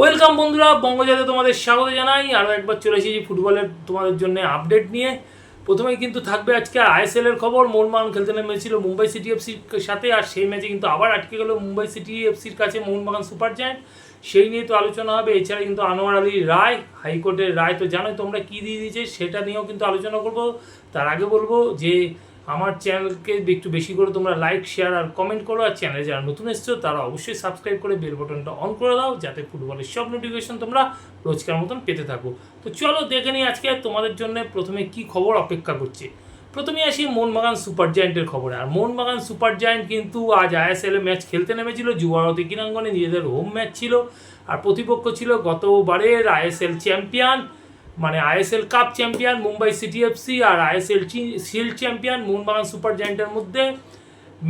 Welcome বন্ধুরা, বঙ্গজাতে তোমাদের স্বাগত জানাই। আরও একবার চলে এসেছি ফুটবলের তোমাদের জন্য আপডেট নিয়ে। প্রথমে কিন্তু থাকবে আজকে আইএসএল এর খবর। মোহনবাগান খেলতে নেমেছিল মুম্বাই সিটি এফসির সাথে, আর সেই ম্যাচে কিন্তু আবার আটকে গেল মুম্বাই সিটি এফসির কাছে মোহনবাগান সুপার জায়ান্ট। সেই নিয়ে তো আলোচনা হবে। এছাড়া কিন্তু আনোয়ার আলী রায়, হাইকোর্টের রায় তো জানোই তোমরা কী দিয়ে দিয়েছে, সেটা নিয়েও কিন্তু আলোচনা করব। তার আগে বলব যে আমার চ্যানেলকে একটু বেশি করে তোমরা লাইক শেয়ার আর কমেন্ট করো। আর চ্যানেলে যারা নতুন এসছো, তারা অবশ্যই সাবস্ক্রাইব করে বেল বাটনটা অন করে দাও, যাতে ফুটবলের সব নোটিফিকেশন তোমরা রোজকার মতন পেতে থাকো। তো চলো দেখে নিই আজকে তোমাদের জন্য প্রথমে কি খবর অপেক্ষা করছে। প্রথমে আসি মোহনবাগান সুপার জায়েন্টের খবরে। আর মোহনবাগান সুপার জায়েন্ট কিন্তু আজ আইএসএল ম্যাচ খেলতে নেমেছিল যুবভারতী ক্রীড়াঙ্গনে নিজেদের হোম ম্যাচ ছিল। আর প্রতিপক্ষ ছিল গতবারের আইএসএল চ্যাম্পিয়ন মানে ISL cup champion, Mumbai City FC আর ISL shield champion, Mohun Bagan Super জায়েন্টের মধ্যে।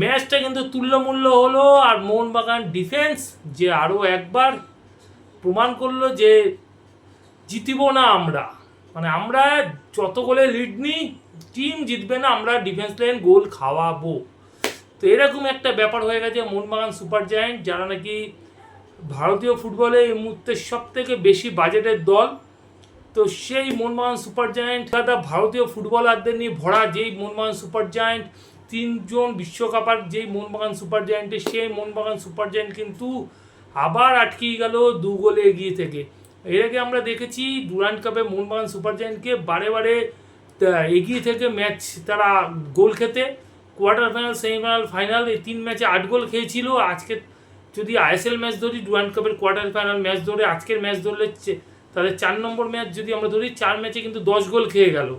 ম্যাচটা কিন্তু তুল্যমূল্য হলো আর মোহনবাগান ডিফেন্স যে আরও একবার প্রমাণ করল যে জিতিব না আমরা। মানে আমরা যত গোলে লিড নিই টিম জিতবে না, আমরা ডিফেন্স লাইন গোল খাওয়াবো। তো এরকম একটা ব্যাপার হয়ে গেছে মোহনবাগান সুপার জায়েন্ট, যারা নাকি ভারতীয় ফুটবলে এই মুহূর্তে সব থেকে বেশি বাজেটের দল। তো সেই মোহনবাগান সুপার জায়েন্ট, দাদা ভারতীয় ফুটবলারদের নিয়ে ভরা যেই মোহনবাগান সুপার জায়েন্ট, তিনজন বিশ্বকাপার যেই মোহনবাগান সুপার জায়েন্টে, সেই মোহনবাগান সুপার জায়েন্ট কিন্তু আবার আটকে গেল দু গোলে এগিয়ে থেকে। এর আগে আমরা দেখেছি ডুরান্ট কাপে মোহনবাগান সুপার জায়েন্টকে বারে বারে এগিয়ে থেকে ম্যাচ তারা গোল খেতে, কোয়ার্টার ফাইনাল, সেমিফাইনাল, ফাইনাল, এই তিন ম্যাচে আট গোল খেয়েছিল। আজকে যদি আইএসএল ম্যাচ ধরি, ডুরান্ট কাপের কোয়ার্টার ফাইনাল ম্যাচ ধরে, আজকের ম্যাচ ধরলে তাদের চার নম্বর ম্যাচ যদি আমরা ধরি, চার ম্যাচে কিন্তু দশ গোল খেয়ে গেল।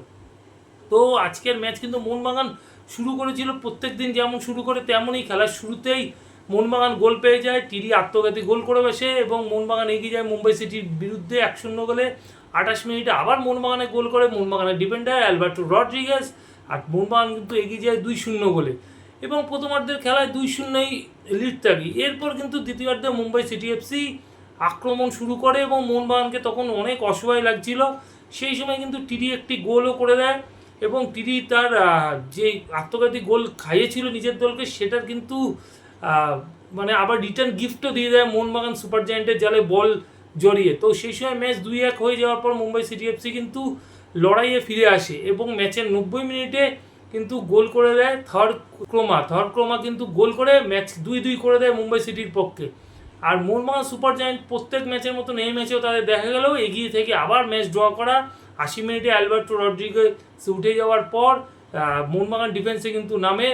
তো আজকের ম্যাচ কিন্তু মোহনবাগান শুরু করেছিল প্রত্যেক দিন যেমন শুরু করে তেমনই খেলার শুরুতেই মোহনবাগান গোল পেয়ে যায় টিরি আত্মঘাতী গোল করে বসে এবং মোহনবাগান এগিয়ে যায় মুম্বাই সিটির বিরুদ্ধে এক শূন্য গোলে। আঠাশ মিনিটে আবার মোহনবাগানে গোল করে মোহনবাগানের ডিফেন্ডার অ্যালবার্টো রড্রিগেজ আর মোহনবাগান কিন্তু এগিয়ে যায় দুই শূন্য গোলে। এবং প্রথমার্ধের খেলায় দুই শূন্যই লিড থাকি এরপর কিন্তু দ্বিতীয়ার্ধে মুম্বাই সিটি এফসি আক্রমণ শুরু করে এবং মোহনবাগানকে তখন অনেক অসহায় লাগছিল। সেই সময় কিন্তু টিডি একটি গোলও করে দেয় এবং টিডি তার যে আত্মঘাতী গোল খাইয়েছিল নিজের দলকে, সেটার কিন্তু মানে আবার রিটার্ন গিফটও দিয়ে দেয় মোহনবাগান সুপার জায়েন্টের জালে বল জড়িয়ে। তো সেই সময় ম্যাচ দুই এক হয়ে যাওয়ার পর মুম্বাই সিটি এফসি কিন্তু লড়াইয়ে ফিরে আসে এবং ম্যাচের নব্বই মিনিটে কিন্তু গোল করে দেয় থার্ড ক্রোমা। থার্ড ক্রোমা কিন্তু গোল করে ম্যাচ দুই দুই করে দেয় মুম্বাই সিটির পক্ষে। আর মোহনবাগান সুপার জায়েন্ট প্রত্যেক ম্যাচের মতন এই ম্যাচেও তাদের দেখা গেল এগিয়ে থেকে আবার ম্যাচ ড্র করা। আশি মিনিটে অ্যালবার্টো রড্রিগেজ উঠে যাওয়ার পর মোহনবাগান ডিফেন্সে কিন্তু নামে।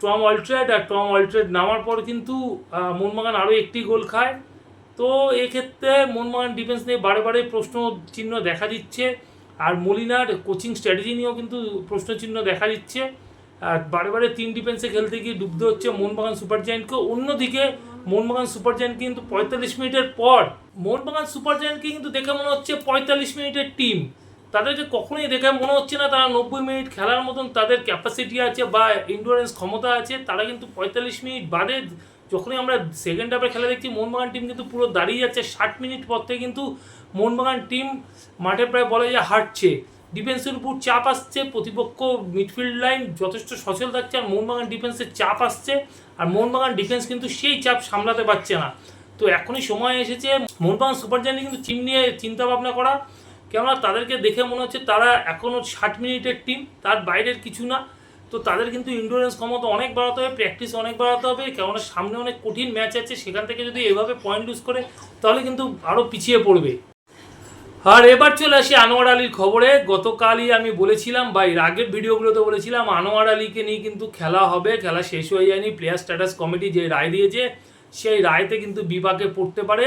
টম অল্ট্রেড আর টম অল্ট্রেড নামার পর কিন্তু মোহনবাগান আরও একটি গোল খায়। তো এক্ষেত্রে মোহনবাগান ডিফেন্স নিয়ে বারে বারে প্রশ্ন চিহ্ন দেখা দিচ্ছে। আর মলিনার কোচিং স্ট্র্যাটেজি নিয়েও কিন্তু প্রশ্ন চিহ্ন দেখা দিচ্ছে। আর বারে বারে তিন ডিফেন্সে খেলতে গিয়ে ডুবতে হচ্ছে মোহনবাগান সুপার জায়েন্টকে। অন্যদিকে মোহনবাগান সুপার জায়েন্ট কিন্তু পঁয়তাল্লিশ মিনিটের পর মোহনবাগান সুপার জায়েন্টকে কিন্তু দেখে মনে হচ্ছে পঁয়তাল্লিশ মিনিটের টিম তাদেরকে কখনোই দেখে মনে হচ্ছে না, তারা নব্বই মিনিট খেলার মতন তাদের ক্যাপাসিটি আছে বা ইন্ডোরেন্স ক্ষমতা আছে, তারা কিন্তু পঁয়তাল্লিশ মিনিট বাদে যখনই আমরা সেকেন্ড হাফে খেলা দেখছি মোহনবাগান টিম কিন্তু পুরো দাঁড়িয়ে যাচ্ছে ষাট মিনিট পর থেকে কিন্তু মোহনবাগান টিম মাঠে প্রায় বলা যায় হাঁটছে। ডিফেন্সের উপর চাপ আসছে, প্রতিপক্ষ মিডফিল্ড লাইন যথেষ্ট সচল থাকছে আর মোহনবাগান ডিফেন্সের চাপ আসছে। আর মোহনবাগান ডিফেন্স কিন্তু সেই চাপ সামলাতে পারছে না। তো এখনই সময় এসেছে মোহনবাগান সুপার জায়ান্ট কিন্তু টিম নিয়ে চিন্তা ভাবনা করা। কেননা তাদেরকে দেখে মনে হচ্ছে তারা এখনও ষাট মিনিটের টিম তার বাইরের কিছু না। তো তাদের কিন্তু ইন্ডোরেন্স ক্ষমতা অনেক বাড়াতে হবে প্র্যাকটিস অনেক বাড়াতে হবে, কেননা সামনে অনেক কঠিন ম্যাচ আছে, সেখান থেকে যদি এভাবে পয়েন্ট লুজ করে, তাহলে কিন্তু আরও পিছিয়ে পড়বে। আর এবার চলে আসি আনোয়ার আলীর খবরে। গতকালই আমি বলেছিলাম, বা এর আগের ভিডিওগুলোতে বলেছিলাম, আনোয়ার আলীকে নিয়ে কিন্তু খেলা হবে। খেলা শেষ হয়ে যায়নি। প্লেয়ার স্ট্যাটাস কমিটি যে রায় দিয়েছে, সেই রায়তে কিন্তু বিপাকে পড়তে পারে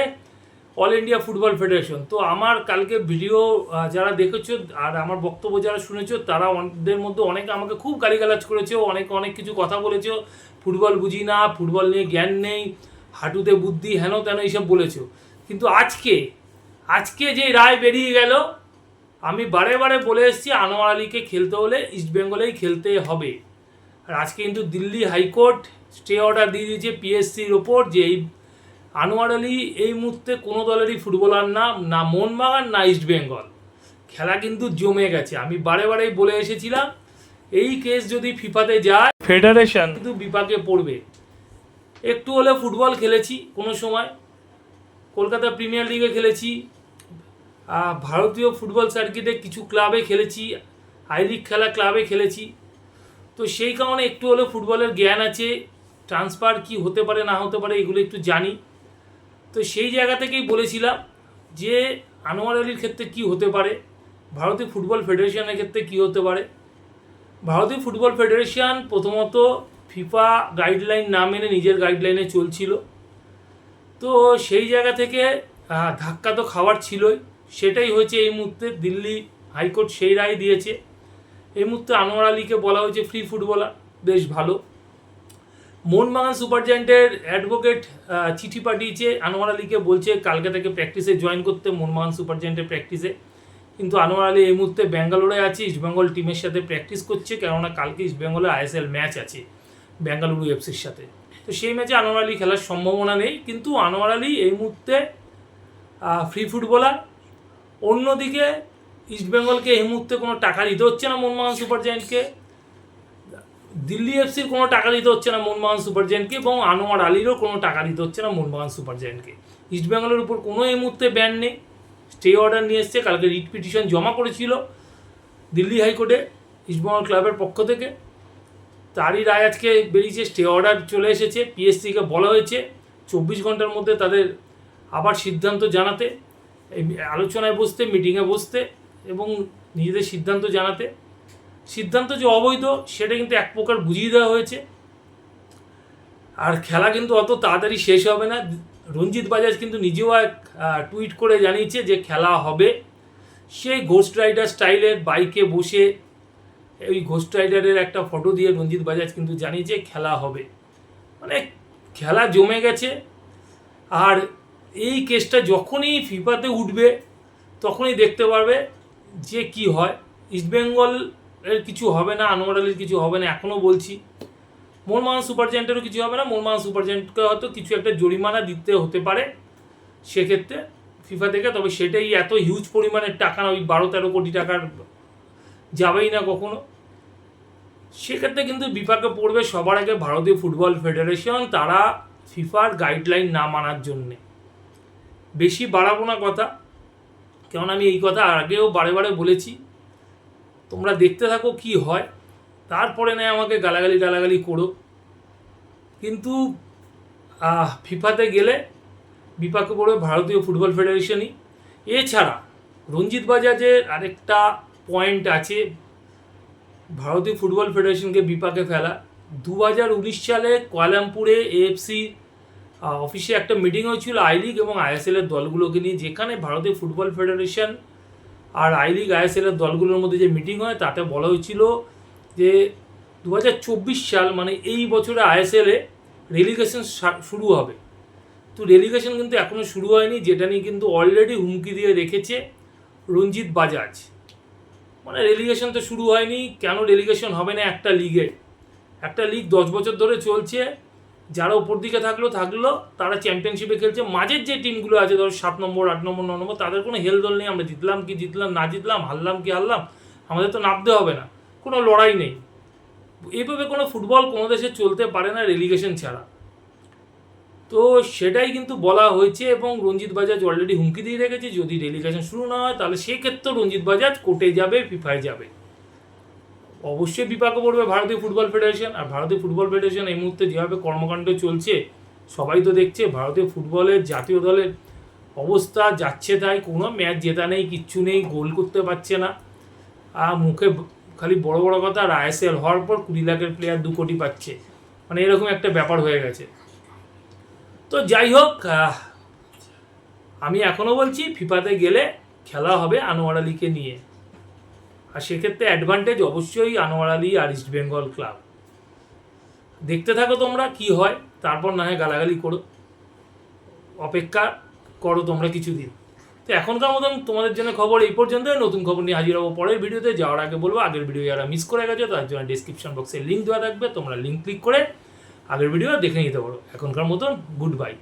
অল ইন্ডিয়া ফুটবল ফেডারেশন। তো আমার কালকে ভিডিও যারা দেখেছ আর আমার বক্তব্য যারা শুনেছো, তারা ওদের মধ্যে অনেকে আমাকে খুব গালিগালাজ করেছে, অনেক অনেক কিছু কথা বলেছ। ফুটবল বুঝি না, ফুটবল নিয়ে জ্ঞান নেই, হাঁটুতে বুদ্ধি হেন তেন এইসব বলেছ। কিন্তু আজকে আজকে যে রায় বেরিয়ে গেল আমি বারে বারে বলে এসেছি আনোয়ার আলীকে খেলতে হলে ইস্টবেঙ্গলেই খেলতে হবে। আর আজকে কিন্তু দিল্লি হাইকোর্ট স্টে অর্ডার দিয়ে দিয়েছে পিএসসির ওপর যে এই আনোয়ার আলী এই মুহূর্তে কোনো দলেরই ফুটবলার না না মোহনবাগান না ইস্টবেঙ্গল খেলা কিন্তু জমে গেছে। আমি বারে বারেই বলে এসেছিলাম এই কেস যদি ফিফাতে যায় ফেডারেশন কিন্তু বিপাকে পড়বে। একটু হলে ফুটবল খেলেছি কোনো সময়। কলকাতা প্রিমিয়ার লিগে খেলেছি ভারতীয় ফুটবল সার্কিটে কিছু ক্লাবে খেলেছি, আই লিগ খেলা ক্লাবে খেলেছি। তো সেই কারণে একটু হলেও ফুটবলের জ্ঞান আছে, ট্রান্সফার কি হতে পারে, না হতে পারে, এগুলো একটু জানি। তো সেই জায়গা থেকেই বলেছিলাম যে, আনোয়ার আলীর ক্ষেত্রে কি হতে পারে, ভারতীয় ফুটবল ফেডারেশনের ক্ষেত্রে কি হতে পারে। ভারতীয় ফুটবল ফেডারেশন প্রথমত ফিফা গাইডলাইন না মেনে নিজের গাইডলাইনে চলছিল। তো সেই জায়গা থেকে ধাক্কা তো খাওয়ার ছিলই। সেটাই হয়েছে এই মুহূর্তে দিল্লি হাইকোর্ট সেই রায় দিয়েছে। এই মুহূর্তে আনোয়ার আলীকে বলা হয়েছে ফ্রি ফুটবলার বেশ ভালো। মোহনবাগান সুপার জায়েন্টের অ্যাডভোকেট চিঠি পাঠিয়েছে। আনোয়ার আলীকে বলছে কালকে থেকে প্র্যাকটিসে জয়েন করতে, মোহনবাগান সুপার জায়েন্টের প্র্যাকটিসে কিন্তু আনোয়ার আলী এই মুহূর্তে ব্যাঙ্গালোরে আছে ইস্টবেঙ্গল টিমের সাথে প্র্যাকটিস করছে, কেননা কালকে ইস্টবেঙ্গলের আইএসএল ম্যাচ আছে বেঙ্গালুরু এফসির সাথে। তো সেই ম্যাচে আনোয়ার আলী খেলার সম্ভাবনা নেই, কিন্তু আনোয়ার আলী এই মুহূর্তে ফ্রি ফুটবলার অন্যদিকে ইস্টবেঙ্গলকে এই মুহূর্তে কোনো টাকা দিতে হচ্ছে না মনমোহন সুপার জায়েন্টকে। দিল্লি এফসির কোনো টাকা দিতে হচ্ছে না মনমোহন সুপার জায়েন্টকে এবং আনোয়ার আলীরও কোনো টাকা দিতে হচ্ছে না মনমোহন সুপার জায়েন্টকে। ইস্টবেঙ্গলের উপর কোনো এই মুহূর্তে ব্যান নেই। স্টে অর্ডার নিয়ে এসছে, কালকে রিট পিটিশন জমা করেছিল দিল্লি হাইকোর্টে ইস্টবেঙ্গল ক্লাবের পক্ষ থেকে। তারই রায় আজকে বেরিয়েছে স্টে অর্ডার চলে এসেছে পিএসসিকে বলা হয়েছে। চব্বিশ ঘণ্টার মধ্যে তাদের আবার সিদ্ধান্ত জানাতে। আলোচনায় বসতে মিটিংয়ে বসতে এবং নিজেদের সিদ্ধান্ত জানাতে। সিদ্ধান্ত যে অবৈধ, সেটা কিন্তু এক প্রকার বুঝিয়ে দেওয়া হয়েছে। আর খেলা কিন্তু অত তাড়াতাড়ি শেষ হবে না। রঞ্জিত বাজাজ কিন্তু নিজেও এক টুইট করে জানিয়েছে যে খেলা হবে। সেই ঘোস্ট রাইডার স্টাইলের বাইকে বসে ওই ঘোস্ট রাইডারের একটা ফটো দিয়ে রঞ্জিত বাজাজ কিন্তু জানিয়েছে, খেলা হবে। মানে খেলা জমে গেছে। আর এই কেসটা যখনই ফিফাতে উঠবে, তখনই দেখতে পারবে যে কি হয়। ইস্টবেঙ্গল এর কিছু হবে না, আনোয়ার আলীর কিছু হবে না এখনও বলছি। মোহনবাগান সুপার জায়েন্টেরও কিছু হবে না মোহনবাগান সুপার জায়েন্টকে হয়তো কিছু একটা জরিমানা দিতে হতে পারে সেক্ষেত্রে ফিফা থেকে, তবে সেটাই এত হিউজ পরিমাণের টাকা না, ওই বারো তেরো কোটি টাকার যাবেই না কখনো। সেক্ষেত্রে কিন্তু বিপাকে পড়বে সবার আগে ভারতীয় ফুটবল ফেডারেশন, তারা ফিফার গাইডলাইন না মানার জন্যে। বেশি বাড়াবো না কথা। কেমন আমি এই কথা আগেও বারে বারে বলেছি। তোমরা দেখতে থাকো কি হয়, তারপরে নেয় আমাকে গালাগালি গালাগালি করো। কিন্তু ফিফাতে গেলে বিপাকে পড়বে ভারতীয় ফুটবল ফেডারেশনই। এছাড়া রঞ্জিত বাজাজের আরেকটা পয়েন্ট আছে, ভারতীয় ফুটবল ফেডারেশনকে বিপাকে ফেলা। দু হাজার উনিশ সালে কোয়ালামপুরে এএফসি অফিসে একটা মিটিং হয়েছিল আই লিগ এবং আইএসএল এর দলগুলোকে নিয়ে, যেখানে ভারতীয় ফুটবল ফেডারেশন আর আই লিগ আইএসএল এর দলগুলোর মধ্যে যে মিটিং হয়, তাতে বলা হয়েছিল যে দু হাজার চব্বিশ সাল মানে এই বছরে আইএসএলে রেলিগেশন শুরু হবে। তো রেলিগেশন কিন্তু এখনও শুরু হয়নি, যেটা নিয়ে কিন্তু অলরেডি হুমকি দিয়ে রেখেছে রঞ্জিত বাজাজ। মানে রেলিগেশন তো শুরু হয়নি, কেন রেলিগেশন হবে না একটা লিগে একটা লিগ দশ বছর ধরে চলছে যারা উপর দিকে থাকল থাকল, তারা চ্যাম্পিয়নশিপে খেলছে। মাঝের যে টিমগুলো আছে, ধরো সাত নম্বর, আট নম্বর, ন নম্বর, তাদের কোনো হেলদোল নেই। আমরা জিতলাম কি জিতলাম, না জিতলাম, হারলাম কি হারলাম, আমাদের তো নামতে হবে না। কোনো লড়াই নেই। এইভাবে কোনো ফুটবল কোনো দেশে চলতে পারে না রেলিগেশন ছাড়া। তো সেটাই কিন্তু বলা হয়েছে এবং রঞ্জিত বাজাজ অলরেডি হুমকি দিয়ে রেখেছে। যদি রেলিগেশন শুরু না হয়, তাহলে সেক্ষেত্রে রঞ্জিত বাজাজ কোর্টে যাবে ফিফায় যাবে। অবশ্যই বিপাকে পড়বে ভারতীয় ফুটবল ফেডারেশন। আর ভারতীয় ফুটবল ফেডারেশন এই মুহূর্তে যেভাবে কর্মকাণ্ড চলছে, সবাই তো দেখছে ভারতীয় ফুটবলের জাতীয় দলের অবস্থা যাচ্ছে তাই কোনো ম্যাচ জেতা নেই, কিচ্ছু নেই, গোল করতে পারছে না। আর মুখে খালি বড় বড় কথা, আর আইএসএল হওয়ার পর কুড়ি লাখের প্লেয়ার দু কোটি পাচ্ছে। মানে এরকম একটা ব্যাপার হয়ে গেছে। তো যাই হোক আমি এখনও বলছি, ফিফাতে গেলে খেলা হবে আনোয়ার আলীকে নিয়ে। আর সেক্ষেত্রে অ্যাডভান্টেজ অবশ্যই আনোয়ার আলী আর ইস্ট বেঙ্গল ক্লাব দেখতে থাকো তোমরা কি হয়, তারপর না হয় গালাগালি করো। অপেক্ষা করো তোমরা কিছুদিন। তো এখনকার মতন তোমাদের জন্য খবর এই পর্যন্ত নতুন খবর নিয়ে হাজির হব পরের ভিডিওতে। যাওয়ার আগে বলব, আগের ভিডিও যারা মিস করে গেছো, তার জন্য ডিসক্রিপশন বক্সে লিঙ্ক দেওয়া থাকবে। তোমরা লিঙ্ক ক্লিক করে আগের ভিডিও দেখে নিতে পারো। এখনকার মতন গুড বাই